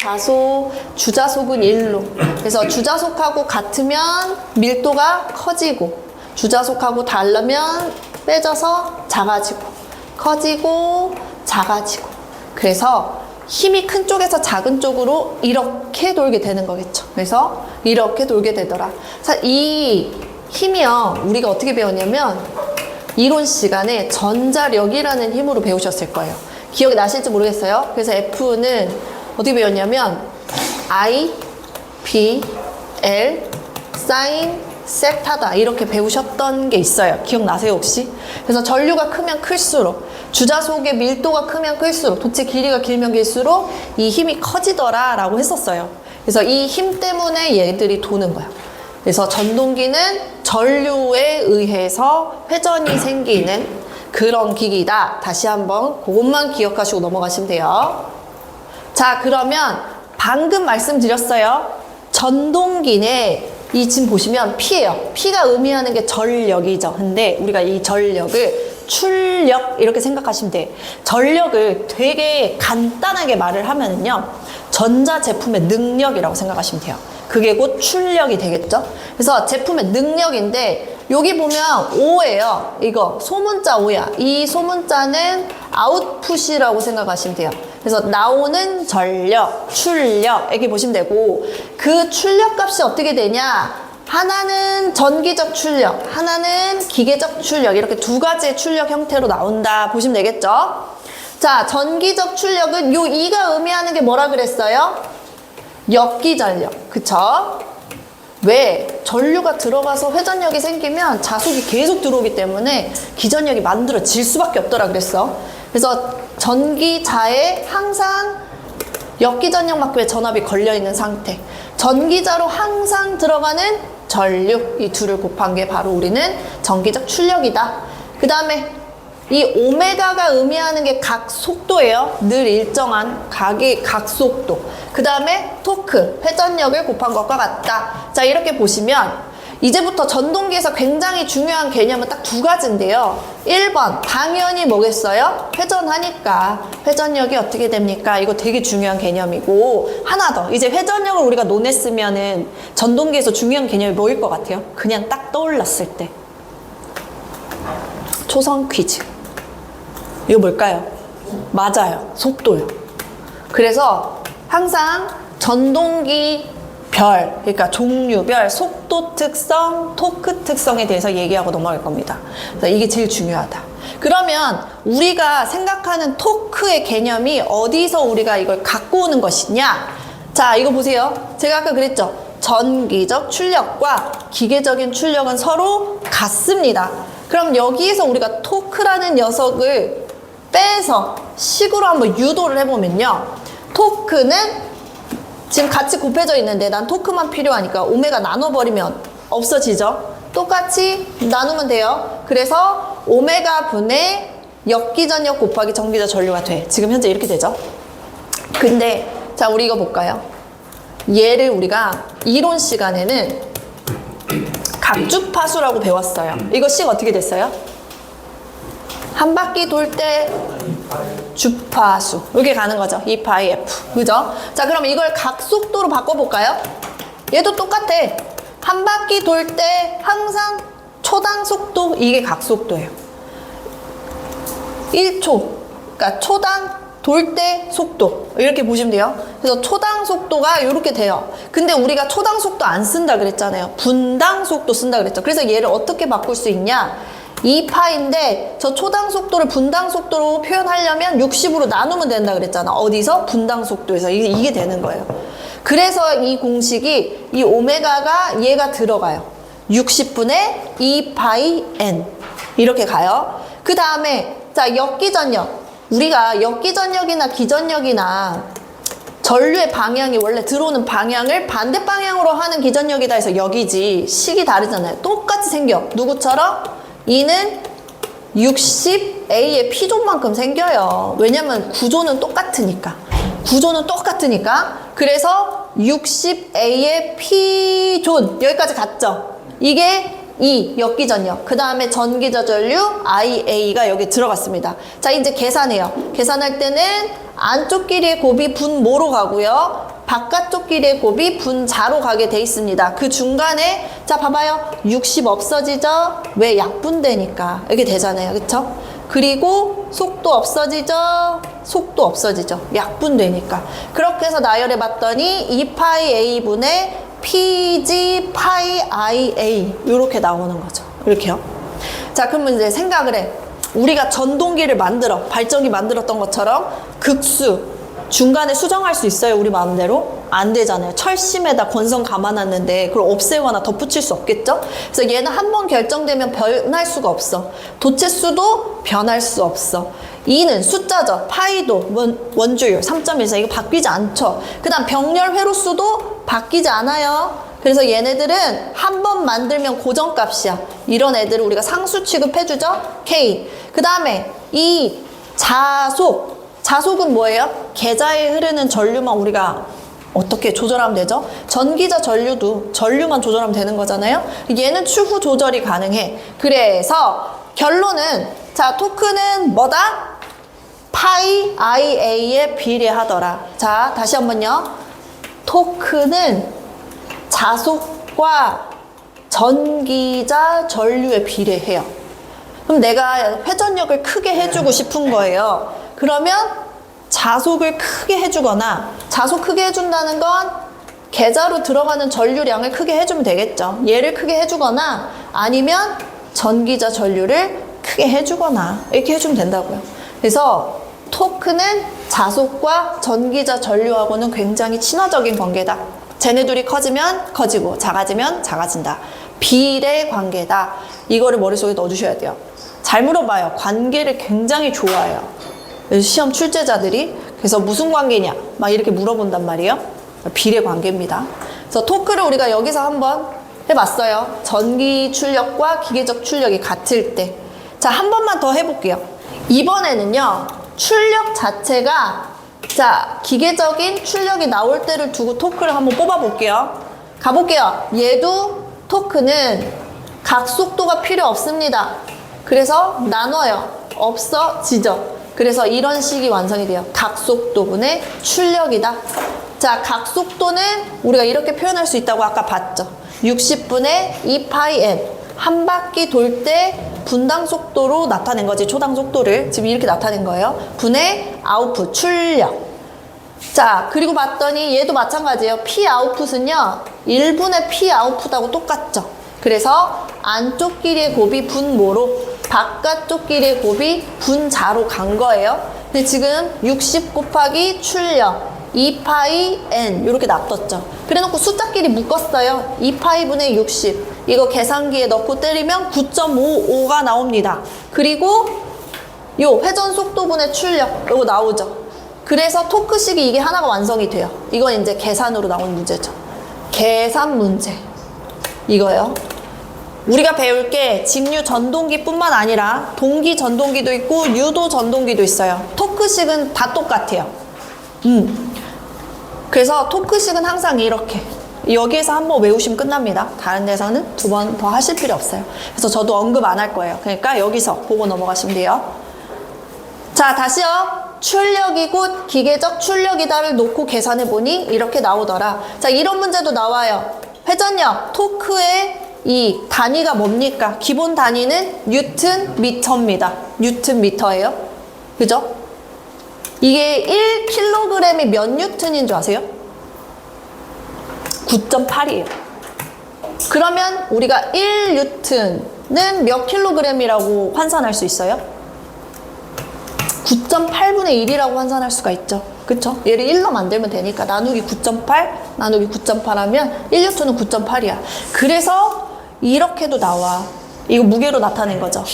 자소, 주자속은 1로. 그래서 주자속하고 같으면 밀도가 커지고, 주자속하고 다르면 빼져서 작아지고, 커지고, 작아지고. 그래서 힘이 큰 쪽에서 작은 쪽으로 이렇게 돌게 되는 거겠죠. 그래서 이렇게 돌게 되더라. 자, 이 힘이요. 우리가 어떻게 배웠냐면, 이론 시간에 전자력이라는 힘으로 배우셨을 거예요. 기억이 나실지 모르겠어요. 그래서 F는 어떻게 배웠냐면 I, B, L, 사인, 섹타다 이렇게 배우셨던 게 있어요. 기억나세요 혹시? 그래서 전류가 크면 클수록 주자 속의 밀도가 크면 클수록 도체 길이가 길면 길수록 이 힘이 커지더라 라고 했었어요. 그래서 이 힘 때문에 얘들이 도는 거야. 그래서 전동기는 전류에 의해서 회전이 생기는 그런 기기다. 다시 한번 그것만 기억하시고 넘어가시면 돼요. 자, 그러면 방금 말씀드렸어요. 전동기는 이 지금 보시면 P예요. P가 의미하는 게 전력이죠. 근데 우리가 이 전력을 출력 이렇게 생각하시면 돼. 전력을 되게 간단하게 말을 하면은요. 전자 제품의 능력이라고 생각하시면 돼요. 그게 곧 출력이 되겠죠. 그래서 제품의 능력인데 여기 보면 O예요. 이거 소문자 O야. 이 소문자는 아웃풋이라고 생각하시면 돼요. 그래서 나오는 전력, 출력 이렇게 보시면 되고 그 출력 값이 어떻게 되냐? 하나는 전기적 출력, 하나는 기계적 출력 이렇게 두 가지의 출력 형태로 나온다 보시면 되겠죠? 자, 전기적 출력은 요 2가 의미하는 게 뭐라 그랬어요? 역기전력, 그쵸? 왜? 전류가 들어가서 회전력이 생기면 자속이 계속 들어오기 때문에 기전력이 만들어질 수밖에 없더라 그랬어. 그래서 전기자에 항상 역기전력만큼의 전압이 걸려있는 상태. 전기자로 항상 들어가는 전류. 이 둘을 곱한 게 바로 우리는 전기적 출력이다. 그 다음에 이 오메가가 의미하는 게 각 속도예요. 늘 일정한 각의 각 속도. 그 다음에 토크, 회전력을 곱한 것과 같다. 자, 이렇게 보시면 이제부터 전동기에서 굉장히 중요한 개념은 딱 두 가지인데요. 1번, 당연히 뭐겠어요? 회전하니까. 회전력이 어떻게 됩니까? 이거 되게 중요한 개념이고. 하나 더. 이제 회전력을 우리가 논했으면은 전동기에서 중요한 개념이 뭐일 것 같아요? 그냥 딱 떠올랐을 때. 초성 퀴즈. 이거 뭘까요? 맞아요. 속도요. 그래서 항상 전동기 별, 그러니까 종류별, 속도 특성, 토크 특성에 대해서 얘기하고 넘어갈 겁니다. 그래서 이게 제일 중요하다. 그러면 우리가 생각하는 토크의 개념이 어디서 우리가 이걸 갖고 오는 것이냐? 자, 이거 보세요. 제가 아까 그랬죠. 전기적 출력과 기계적인 출력은 서로 같습니다. 그럼 여기에서 우리가 토크라는 녀석을 빼서 식으로 한번 유도를 해보면요. 토크는 지금 같이 곱해져 있는데 난 토크만 필요하니까 오메가 나눠버리면 없어지죠. 똑같이 나누면 돼요. 그래서 오메가 분의 역기전력 곱하기 전기적 전류가 돼. 지금 현재 이렇게 되죠. 근데 자 우리 이거 볼까요? 얘를 우리가 이론 시간에는 각주파수라고 배웠어요. 이거 식 어떻게 됐어요? 한 바퀴 돌 때 주파수 이렇게 가는 거죠. 2파이 F 그죠? 자 그럼 이걸 각 속도로 바꿔볼까요? 얘도 똑같아. 한 바퀴 돌 때 항상 초당 속도 이게 각 속도예요. 1초 그러니까 초당 돌 때 속도 이렇게 보시면 돼요. 그래서 초당 속도가 이렇게 돼요. 근데 우리가 초당 속도 안 쓴다 그랬잖아요. 분당 속도 쓴다 그랬죠. 그래서 얘를 어떻게 바꿀 수 있냐? 2파인데 저 초당 속도를 분당 속도로 표현하려면 60으로 나누면 된다 그랬잖아. 어디서? 분당 속도에서 이게, 이게 되는 거예요. 그래서 이 공식이 이 오메가가 얘가 들어가요. 60분의 2파이 n 이렇게 가요. 그 다음에 자 역기전력 우리가 역기전력이나 기전력이나 전류의 방향이 원래 들어오는 방향을 반대 방향으로 하는 기전력이다 해서 여기지 식이 다르잖아요. 똑같이 생겨. 누구처럼? 이는 60A의 P존만큼 생겨요. 왜냐면 구조는 똑같으니까. 구조는 똑같으니까. 그래서 60A의 P존 여기까지 갔죠. 이게 E 역기전력. 그 다음에 전기저전류 IA가 여기 들어갔습니다. 자 이제 계산해요. 계산할 때는 안쪽 길이의 곱이 분모로 가고요. 바깥쪽 길이의 곱이 분자로 가게 돼 있습니다. 그 중간에 자 봐봐요. 60 없어지죠? 왜 약분되니까 이렇게 되잖아요. 그쵸? 그리고 속도 없어지죠? 속도 없어지죠. 약분되니까. 그렇게 해서 나열해 봤더니 2파이 a분의 pg 파이 ia 이렇게 나오는 거죠. 이렇게요. 자, 그러면 이제 생각을 해. 우리가 전동기를 만들어 발전기 만들었던 것처럼 극수 중간에 수정할 수 있어요 우리 마음대로 안 되잖아요 철심에다 권선 감아놨는데 그걸 없애거나 덧붙일 수 없겠죠 그래서 얘는 한 번 결정되면 변할 수가 없어 도체수도 변할 수 없어 2는 숫자죠 파이도 원, 원주율 3.14 이거 바뀌지 않죠 그 다음 병렬 회로수도 바뀌지 않아요 그래서 얘네들은 한 번 만들면 고정값이야. 이런 애들을 우리가 상수 취급해주죠? K. 그 다음에 이 자속. 자속은 뭐예요? 계좌에 흐르는 전류만 우리가 어떻게 조절하면 되죠? 전기자 전류도 전류만 조절하면 되는 거잖아요? 얘는 추후 조절이 가능해. 그래서 결론은 자, 토크는 뭐다? 파이 IA에 비례하더라. 자, 다시 한번요. 토크는 자속과 전기자 전류에 비례해요. 그럼 내가 회전력을 크게 해주고 싶은 거예요. 그러면 자속을 크게 해주거나 자속 크게 해준다는 건 계좌로 들어가는 전류량을 크게 해주면 되겠죠. 얘를 크게 해주거나 아니면 전기자 전류를 크게 해주거나 이렇게 해주면 된다고요. 그래서 토크는 자속과 전기자 전류하고는 굉장히 친화적인 관계다. 쟤네들이 커지면 커지고 작아지면 작아진다. 비례 관계다. 이거를 머릿속에 넣어주셔야 돼요. 잘 물어봐요. 관계를 굉장히 좋아해요. 시험 출제자들이 그래서 무슨 관계냐 막 이렇게 물어본단 말이에요. 비례 관계입니다. 그래서 토크를 우리가 여기서 한번 해봤어요. 전기 출력과 기계적 출력이 같을 때. 자, 한 번만 더 해볼게요. 이번에는요, 출력 자체가 자, 기계적인 출력이 나올 때를 두고 토크를 한번 뽑아볼게요. 가볼게요. 얘도 토크는 각 속도가 필요 없습니다. 그래서 나눠요. 없어지죠. 그래서 이런 식이 완성이 돼요. 각속도분의 출력이다. 자, 각속도는 우리가 이렇게 표현할 수 있다고 아까 봤죠. 60분의 2파이 n. 한 바퀴 돌 때 분당 속도로 나타낸 거지. 초당 속도를. 지금 이렇게 나타낸 거예요. 분의 아웃풋, 출력. 자, 그리고 봤더니 얘도 마찬가지예요. P 아웃풋은요. 1분의 P 아웃풋하고 똑같죠. 그래서 안쪽 길이의 곱이 분모로 바깥쪽 길이의 곱이 분자로 간 거예요. 근데 지금 60 곱하기 출력 2파이 n 이렇게 놔뒀죠. 그래놓고 숫자끼리 묶었어요. 2파이 분의 60 이거 계산기에 넣고 때리면 9.55가 나옵니다. 그리고 요 회전 속도분의 출력 이거 나오죠. 그래서 토크식이 이게 하나가 완성이 돼요. 이건 이제 계산으로 나온 문제죠. 계산 문제. 이거요. 우리가 배울 게 직류 전동기뿐만 아니라 동기 전동기도 있고 유도 전동기도 있어요. 토크식은 다 똑같아요. 음. 그래서 토크식은 항상 이렇게 여기에서 한 번 외우시면 끝납니다. 다른 데서는 두 번 더 하실 필요 없어요. 그래서 저도 언급 안 할 거예요. 그러니까 여기서 보고 넘어가시면 돼요. 자, 다시요. 출력이 곧 기계적 출력이다를 놓고 계산해 보니 이렇게 나오더라. 자, 이런 문제도 나와요. 회전력, 토크의 이 단위가 뭡니까? 기본 단위는 뉴튼 미터입니다. 뉴튼 미터예요. 그죠? 이게 1kg이 몇 뉴튼인 줄 아세요? 9.8이에요. 그러면 우리가 1뉴튼은 몇 킬로그램이라고 환산할 수 있어요? 9.8분의 1이라고 환산할 수가 있죠. 그쵸? 얘를 1로 만들면 되니까 나누기 9.8, 나누기 9.8 하면 1뉴턴은 9.8이야. 그래서 이렇게도 나와. 이거 무게로 나타낸 거죠.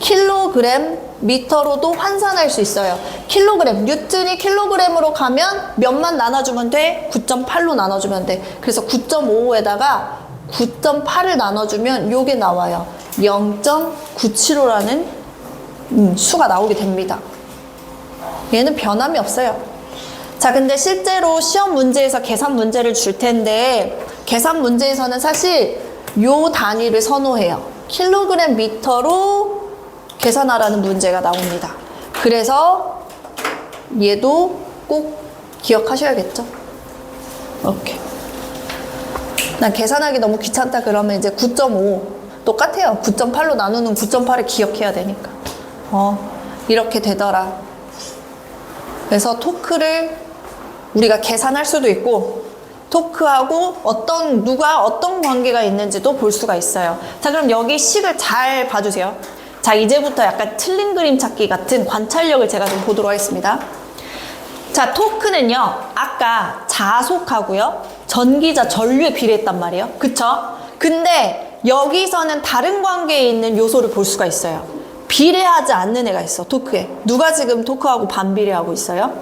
킬로그램 미터로도 환산할 수 있어요. 킬로그램, 뉴턴이 킬로그램으로 가면 몇만 나눠주면 돼? 9.8로 나눠주면 돼. 그래서 9.55에다가 9.8을 나눠주면 요게 나와요. 0.975라는 음, 수가 나오게 됩니다. 얘는 변함이 없어요. 자, 근데 실제로 시험 문제에서 계산 문제를 줄 텐데, 계산 문제에서는 사실 요 단위를 선호해요. 킬로그램 미터로 계산하라는 문제가 나옵니다. 그래서 얘도 꼭 기억하셔야겠죠. 이렇게. 난 계산하기 너무 귀찮다 그러면 이제 9.5 똑같아요. 9.8로 나누는 9.8을 기억해야 되니까. 어, 이렇게 되더라. 그래서 토크를 우리가 계산할 수도 있고 토크하고 어떤 누가 어떤 관계가 있는지도 볼 수가 있어요. 자, 그럼 여기 식을 잘 봐주세요. 자, 이제부터 약간 틀린 그림 찾기 같은 관찰력을 제가 좀 보도록 하겠습니다. 자, 토크는요, 아까 자속하고요, 전기자 전류에 비례했단 말이에요. 그쵸? 근데 여기서는 다른 관계에 있는 요소를 볼 수가 있어요. 비례하지 않는 애가 있어, 토크에. 누가 지금 토크하고 반비례하고 있어요?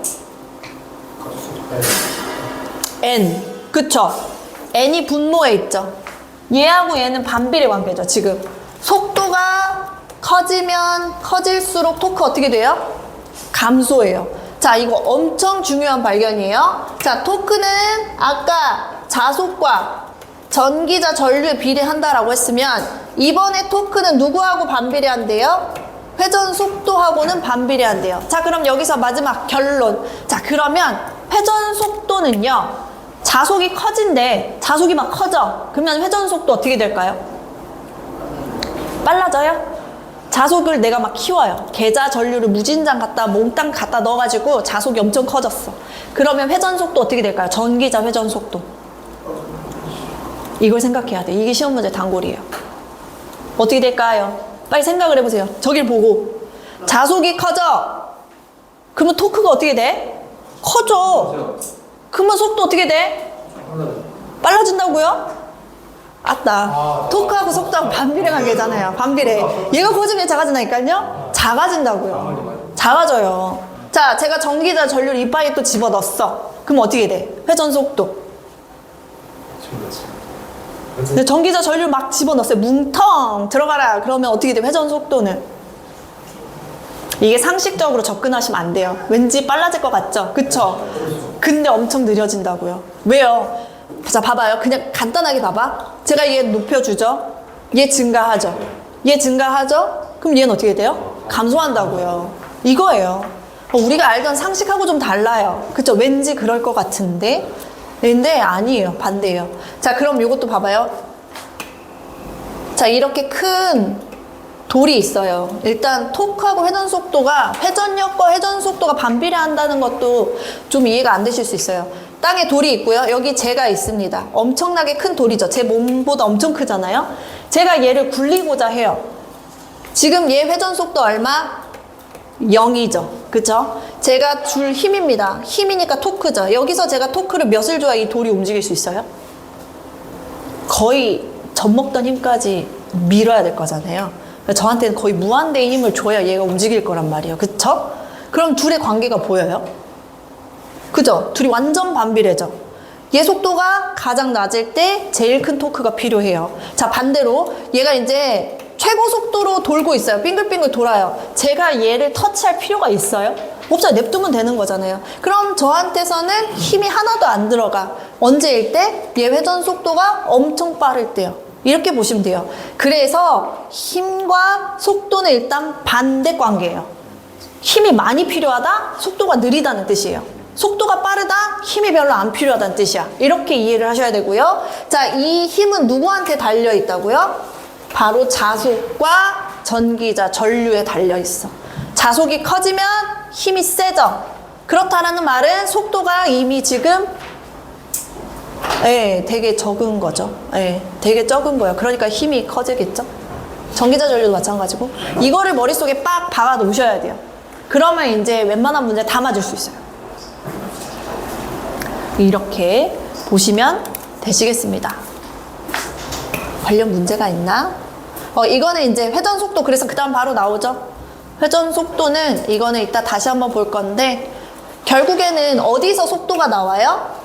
N. 그쵸? N이 분모에 있죠. 얘하고 얘는 반비례 관계죠, 지금. 속도가 커지면 커질수록 토크 어떻게 돼요? 감소해요. 자, 이거 엄청 중요한 발견이에요. 자, 토크는 아까 자속과 전기자 전류에 비례한다라고 했으면 이번에 토크는 누구하고 반비례한대요? 회전 속도하고는 반비례한대요. 자, 그럼 여기서 마지막 결론. 자, 그러면 회전 속도는요. 자속이 커진대. 자속이 막 커져. 그러면 회전 속도 어떻게 될까요? 빨라져요? 자속을 내가 막 키워요. 계좌 전류를 무진장 갖다 몽땅 갖다 넣어가지고 자속이 엄청 커졌어. 그러면 회전 속도 어떻게 될까요? 전기자 회전 속도. 이걸 생각해야 돼. 이게 시험 문제 단골이에요. 어떻게 될까요? 빨리 생각을 해보세요. 저길 보고. 자속이 커져. 그러면 토크가 어떻게 돼? 커져. 그러면 속도 어떻게 돼? 빨라진다고요? 아따. 토크하고 속도하고 반비례 관계잖아요. 반비례. 얘가 커지면 작아진다니까요? 작아진다고요. 작아져요. 자, 제가 전기자 전류를 이파이에 또 집어 넣었어. 그럼 어떻게 돼? 회전 속도. 근데 전기자 전류 막 집어 넣었어요. 뭉텅 들어가라. 그러면 어떻게 돼? 회전 속도는. 이게 상식적으로 접근하시면 안 돼요. 왠지 빨라질 것 같죠? 그쵸? 근데 엄청 느려진다고요. 왜요? 자, 봐봐요. 그냥 간단하게 봐봐. 제가 얘 높여주죠? 얘 증가하죠? 얘 증가하죠? 그럼 얘는 어떻게 돼요? 감소한다고요. 이거예요. 어, 우리가 알던 상식하고 좀 달라요. 그쵸? 왠지 그럴 것 같은데. 근데 아니에요. 반대예요. 자, 그럼 이것도 봐봐요. 자, 이렇게 큰 돌이 있어요. 일단 토크하고 회전 속도가 회전력과 회전 속도가 반비례한다는 것도 좀 이해가 안 되실 수 있어요. 땅에 돌이 있고요. 여기 제가 있습니다. 엄청나게 큰 돌이죠. 제 몸보다 엄청 크잖아요. 제가 얘를 굴리고자 해요. 지금 얘 회전 속도 얼마? 0이죠. 그쵸? 제가 줄 힘입니다. 힘이니까 토크죠. 여기서 제가 토크를 몇을 줘야 이 돌이 움직일 수 있어요? 거의 젖먹던 힘까지 밀어야 될 거잖아요. 저한테는 거의 무한대의 힘을 줘야 얘가 움직일 거란 말이에요. 그쵸? 그럼 둘의 관계가 보여요? 그죠? 둘이 완전 반비례죠? 얘 속도가 가장 낮을 때 제일 큰 토크가 필요해요. 자, 반대로 얘가 이제 최고 속도로 돌고 있어요. 빙글빙글 돌아요. 제가 얘를 터치할 필요가 있어요? 없어요. 냅두면 되는 거잖아요. 그럼 저한테서는 힘이 하나도 안 들어가. 언제일 때? 얘 회전 속도가 엄청 빠를 때요. 이렇게 보시면 돼요. 그래서 힘과 속도는 일단 반대 관계예요. 힘이 많이 필요하다? 속도가 느리다는 뜻이에요. 속도가 빠르다? 힘이 별로 안 필요하다는 뜻이야. 이렇게 이해를 하셔야 되고요. 자, 이 힘은 누구한테 달려 있다고요? 바로 자속과 전기자, 전류에 달려 있어. 자속이 커지면 힘이 세져. 그렇다라는 말은 속도가 이미 지금 예, 되게 적은 거죠. 예, 되게 적은 거예요. 그러니까 힘이 커지겠죠. 전기자 전류도 마찬가지고 이거를 머릿속에 빡 박아 놓으셔야 돼요. 그러면 이제 웬만한 문제 다 맞을 수 있어요. 이렇게 보시면 되시겠습니다. 관련 문제가 있나? 어, 이거는 이제 회전 속도, 그래서 그 다음 바로 나오죠? 회전 속도는 이거는 이따 다시 한번 볼 건데, 결국에는 어디서 속도가 나와요?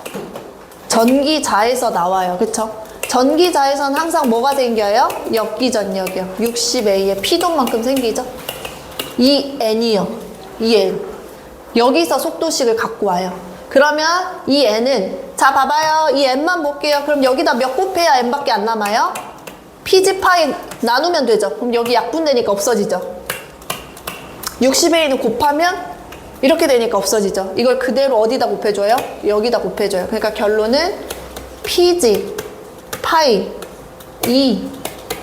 전기자에서 나와요. 그쵸? 전기자에서는 항상 뭐가 생겨요? 역기전력이요. 60A의 P동만큼 생기죠? 이 N이요. 이 N. 여기서 속도식을 갖고 와요. 그러면 이 N은, 자, 봐봐요. 이 N만 볼게요. 그럼 여기다 몇 곱해야 N밖에 안 남아요? PG 파이 나누면 되죠. 그럼 여기 약분되니까 없어지죠. 60A는 곱하면 이렇게 되니까 없어지죠. 이걸 그대로 어디다 곱해줘요? 여기다 곱해줘요. 그러니까 결론은 pg 파이 2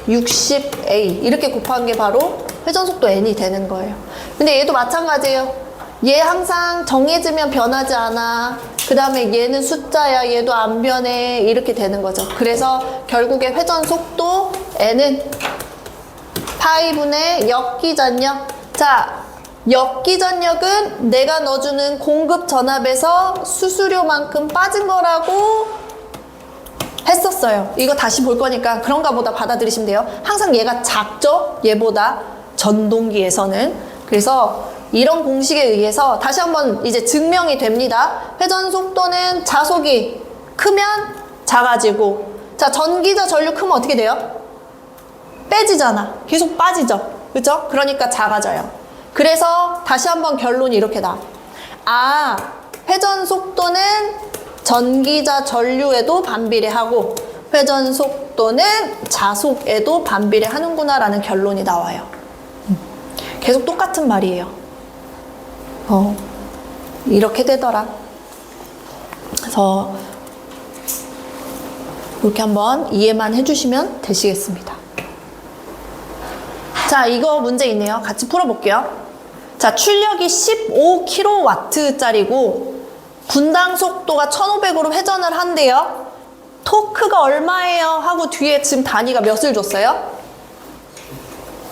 60a 이렇게 곱한 게 바로 회전속도 n이 되는 거예요. 근데 얘도 마찬가지예요. 얘 항상 정해지면 변하지 않아. 그 다음에 얘는 숫자야. 얘도 안 변해. 이렇게 되는 거죠. 그래서 결국에 회전 속도 n은 파이분의 역기전력. 자, 역기전력은 내가 넣어주는 공급 전압에서 수수료만큼 빠진 거라고 했었어요. 이거 다시 볼 거니까 그런가 보다 받아들이시면 돼요. 항상 얘가 작죠? 얘보다 전동기에서는. 그래서 이런 공식에 의해서 다시 한번 이제 증명이 됩니다. 회전 속도는 자속이 크면 작아지고 자, 전기자 전류 크면 어떻게 돼요? 빼지잖아. 계속 빠지죠. 그죠? 그러니까 작아져요. 그래서 다시 한번 결론이 이렇게 나. 아, 회전 속도는 전기자 전류에도 반비례하고 회전 속도는 자속에도 반비례하는구나라는 결론이 나와요. 음. 계속 똑같은 말이에요. 어, 이렇게 되더라. 그래서 이렇게 한번 이해만 해주시면 되시겠습니다. 자, 이거 문제 있네요. 같이 풀어볼게요. 자, 출력이 15kW짜리고 분당 속도가 1500으로 회전을 한대요. 토크가 얼마예요? 하고 뒤에 지금 단위가 몇을 줬어요?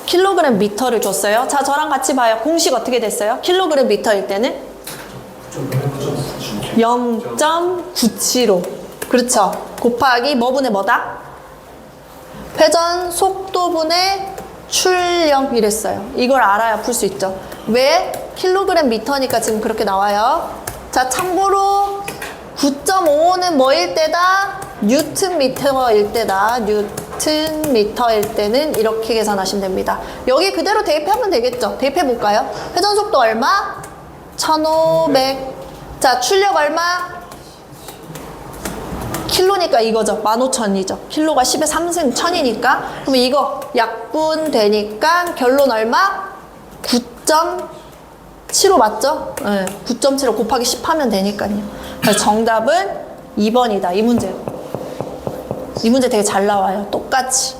킬로그램 미터를 줬어요. 자, 저랑 같이 봐요. 공식 어떻게 됐어요? 킬로그램 미터일 때는 0.975. 그렇죠. 곱하기 뭐분의 뭐다? 회전 속도분의 출력 이랬어요. 이걸 알아야 풀 수 있죠. 왜? 킬로그램 미터니까 지금 그렇게 나와요. 자, 참고로 9.55는 뭐일 때다? 뉴튼 미터일 때다. 뉴튼 미터일 때는 이렇게 계산하시면 됩니다. 여기 그대로 대입하면 되겠죠. 대입해 볼까요? 회전 속도 얼마? 1500. 자, 출력 얼마? 킬로니까 이거죠. 15,000이죠. 킬로가 10의 3승 1000이니까. 그럼 이거 약분 되니까 결론 얼마? 9.75 맞죠? 네, 9.75 곱하기 10 하면 되니까요. 그래서 정답은 2번이다. 이 문제. 이 문제 되게 잘 나와요. 똑같이.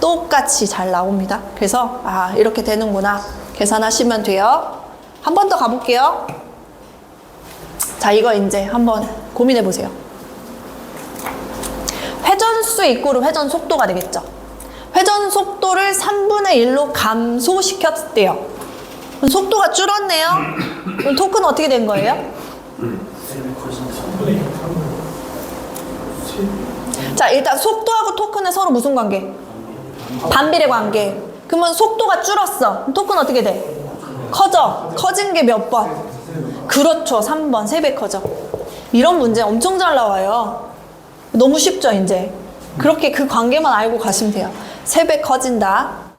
똑같이 잘 나옵니다. 그래서 아 이렇게 되는구나. 계산하시면 돼요. 한 번 더 가볼게요. 자 이거 이제 한번 고민해 보세요. 회전수 이꼬르 회전 속도가 되겠죠. 회전 속도를 3분의 1로 감소시켰대요. 속도가 줄었네요. 그럼 토크는 어떻게 된 거예요? 자, 일단 속도하고 토크는 서로 무슨 관계? 반비례 관계. 그러면 속도가 줄었어. 토크는 어떻게 돼? 커져. 커진 게 몇 번? 그렇죠. 3번. 3배 커져. 이런 문제 엄청 잘 나와요. 너무 쉽죠, 이제. 그렇게 그 관계만 알고 가시면 돼요. 3배 커진다.